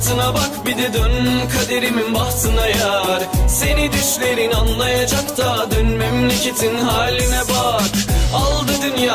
rahatına bak bir de dön kaderimin bahtına yar. Seni düşlerin anlayacak da dön memleketin haline bak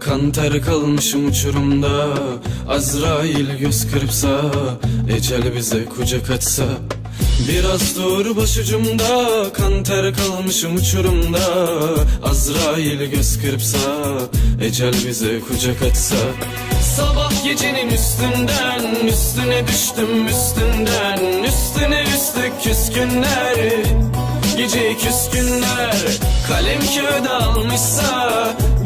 Kan ter kalmışım uçurumda. Azrail göz kırpsa Ecel bize kucak açsa. Biraz dur başucumda Kan ter kalmışım uçurumda. Azrail göz kırpsa Ecel bize kucak açsa. Sabah gecenin üstünden Üstüne düştüm üstünden. Üstüne üstlük küskünler Gece küskünler. Kalem kağıda almışsa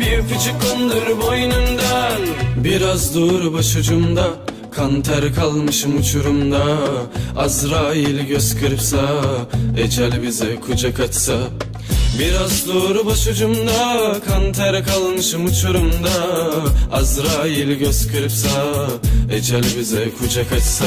bir öpücük kondur boynundan. Biraz dur başucumda Kan ter kalmışım uçurumda. Azrail göz kırpsa Ecel bize kucak açsa Biraz dur başucumda Kan ter kalmışım uçurumda. Azrail göz kırpsa Ecel bize kucak açsa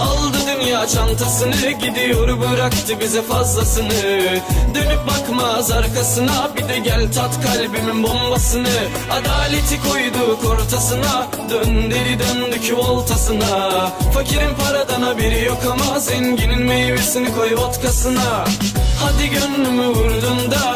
Aldı dünya çantasını gidiyor bıraktı bize fazlasını. Dönüp bakmaz arkasına bir de gel tat kalbimin bombasını. Adaleti koyduk ortasına dön deli döndük voltasına Fakirin paradan haberi yok ama zenginin meyvesini koy vodkasına. Hadi gönlümü vurdun da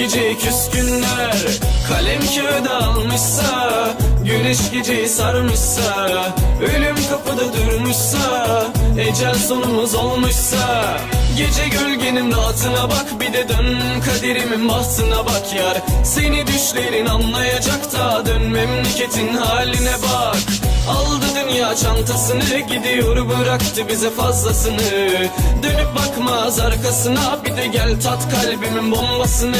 Gece küskünler Kalem kağıda almışsa Güneş geceyi sarmışsa Ölüm kapıda durmuşsa Ecel sonumuz olmuşsa Gece gölgenin rahatına bak Bir de dön kaderimin bahtına bak yar. Seni düşlerin anlayacak da Dön memleketin haline bak. Aldı dünya çantasını gidiyor bıraktı bize fazlasını. Dönüp bakmaz arkasına bir de gel tat kalbimin bombasını